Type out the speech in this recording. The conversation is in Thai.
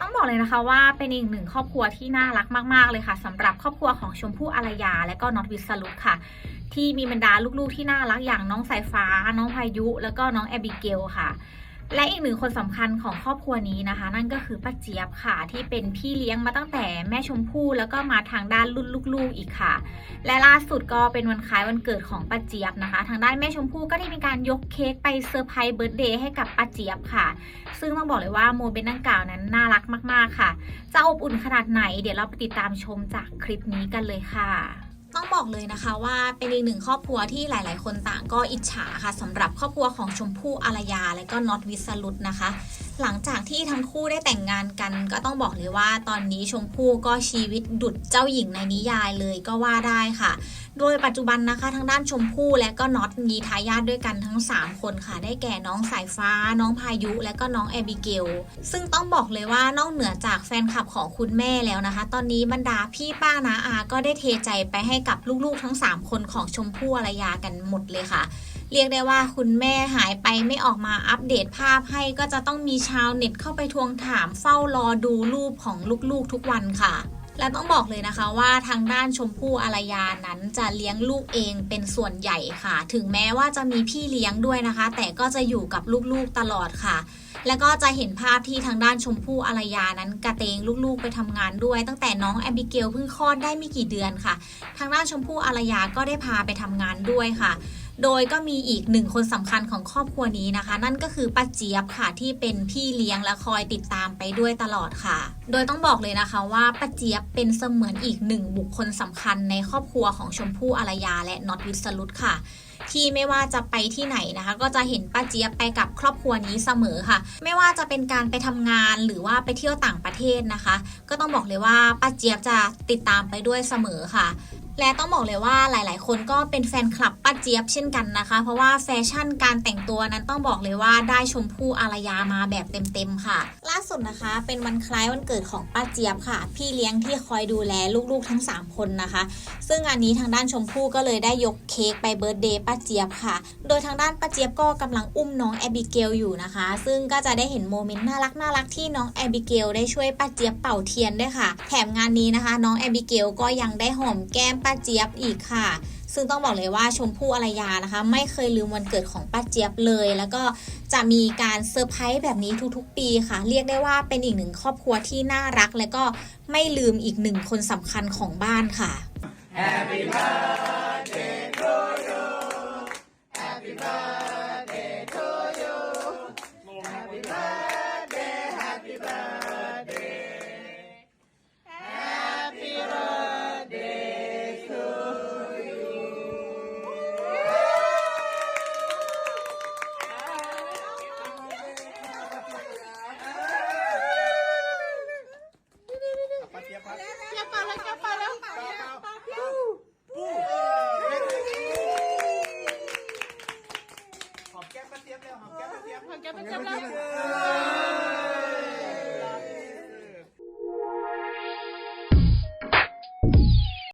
ต้องบอกเลยนะคะว่าเป็นอีกหนึ่งครอบครัวที่น่ารักมากๆเลยค่ะสำหรับครอบครัวของชมพู่อารยาและก็น็อตวิสรุตค่ะ ที่มีบรรดาลูกๆที่น่ารักอย่างน้องสายฟ้า น้องพายุ แล้วก็น้องแอบิเกลค่ะ และอีกหนึ่งคนสำคัญของครอบครัวนี้นะคะ นั่นก็คือป้าเจี๊ยบค่ะ ที่เป็นพี่เลี้ยงมาตั้งแต่แม่ชมพู่แล้วก็มาทางด้านรุ่นลูกๆอีกค่ะ และล่าสุดก็เป็นวันคล้ายวันเกิดของป้าเจี๊ยบนะคะ ทางด้านแม่ชมพู่ก็ได้มีการยกเค้กไปเซอร์ไพรส์เบิร์ตเดย์ให้กับป้าเจี๊ยบค่ะ ซึ่งต้องบอกเลยว่าโมเมนต์ดังกล่าวนั้นน่ารักมากๆค่ะ จะอบอุ่นขนาดไหน เดี๋ยวเราไปติดตามชมจากคลิปนี้กันเลยค่ะ ต้องบอกเลยนะคะว่าเป็นอีกหนึ่งครอบครัวที่หลาย ๆ คนต่างก็อิจฉาค่ะสำหรับครอบครัวของชมพู่อารยาและก็น็อตวิสรุตนะคะ หลังจากที่ทั้งคู่ได้แต่งงานกัน ก็ต้องบอกเลยว่าตอนนี้ชมพู่ก็ชีวิตดุดเจ้าหญิงในนิยายเลยก็ว่าได้ค่ะ โดยปัจจุบันนะคะทางด้านชมพู่และก็น็อตมีทายาทด้วยกันทั้ง 3 คนค่ะ ได้แก่น้องสายฟ้า น้องพายุ และก็น้องแอบิเกล ซึ่งต้องบอกเลยว่านอกเหนือจากแฟนคลับของคุณแม่แล้วนะคะ ตอนนี้บรรดาพี่ป้านาอาก็ได้เทใจไปให้กับลูกๆทั้ง 3 คนของชมพู่อารยากันหมดเลยค่ะ เรียกได้ว่าคุณแม่หายไปไม่ออกมาอัปเดตภาพให้ก็จะต้องมีชาวเน็ตเข้าไปทวงถามเฝ้ารอดูรูปของลูกๆทุกวันค่ะและต้องบอกเลยนะคะว่าทางด้านชมพู่อารยานั้นจะเลี้ยงลูกเองเป็นส่วนใหญ่ค่ะ ถึงแม้ว่าจะมีพี่เลี้ยงด้วยนะคะ แต่ก็จะอยู่กับลูกๆตลอดค่ะ แล้วก็จะเห็นภาพที่ทางด้านชมพู่อารยานั้นกระเตงลูกๆไปทำงานด้วย ตั้งแต่น้องแอบิเกลเพิ่งคลอดได้ไม่กี่เดือนค่ะ ทางด้านชมพู่อารยาก็ได้พาไปทำงานด้วยค่ะ โดยก็มีอีกหนึ่งคนสำคัญของครอบครัวนี้นะคะ นั่นก็คือป้าเจี๊ยบค่ะที่เป็นพี่เลี้ยงและคอยติดตามไปด้วยตลอดค่ะ โดยต้องบอกเลยนะคะว่าป้าเจี๊ยบเป็นเสมือนอีกหนึ่งบุคคลสำคัญในครอบครัวของชมพู่อารยาและน็อตวิสรุตค่ะที่ไม่ว่าจะไปที่ไหนนะคะ ก็จะเห็นป้าเจี๊ยบไปกับครอบครัวนี้เสมอค่ะ ไม่ว่าจะเป็นการไปทำงานหรือว่าไปเที่ยวต่างประเทศนะคะ ก็ต้องบอกเลยว่าป้าเจี๊ยบจะติดตามไปด้วยเสมอค่ะ และต้องบอกเลยว่าหลาย ๆ คนก็เป็นแฟนคลับป้าเจี๊ยบเช่นกันนะคะ เพราะว่าแฟชั่นการแต่งตัวนั้นต้องบอกเลยว่าได้ชมพู่อารยามาแบบเต็ม ๆ ค่ะ ล่าสุดนะคะ เป็นวันคล้ายวันเกิดของป้าเจี๊ยบค่ะ พี่เลี้ยงที่คอยดูแลลูก ๆ ทั้ง 3 คนนะคะ ซึ่งงานนี้ทางด้านชมพู่ก็เลยได้ยกเค้กไปเบิร์ดเดย์ป้าเจี๊ยบค่ะ โดยทางด้านป้าเจี๊ยบก็กำลังอุ้มน้องแอบิเกลอยู่นะคะ ซึ่งก็จะได้เห็นโมเมนต์น่ารักน่ารักที่น้องแอบิเกลได้ช่วยป้าเจี๊ยบเป่าเทียนด้วยค่ะ แถมงานนี้นะคะ น้องแอบิเกลก็ยังได้หอมแก้มป้าเจี๊ยบอีกค่ะ ซึ่งต้องบอกเลยว่าชมพู่อารยานะคะ ไม่เคยลืมวันเกิดของป้าเจี๊ยบเลย แล้วก็จะมีการเซอร์ไพรส์แบบนี้ทุกๆ ปีค่ะ เรียกได้ว่าเป็นอีกหนึ่งครอบครัวที่น่ารัก และก็ไม่ลืมอีกหนึ่งคนสำคัญของบ้านค่ะ Happy birthday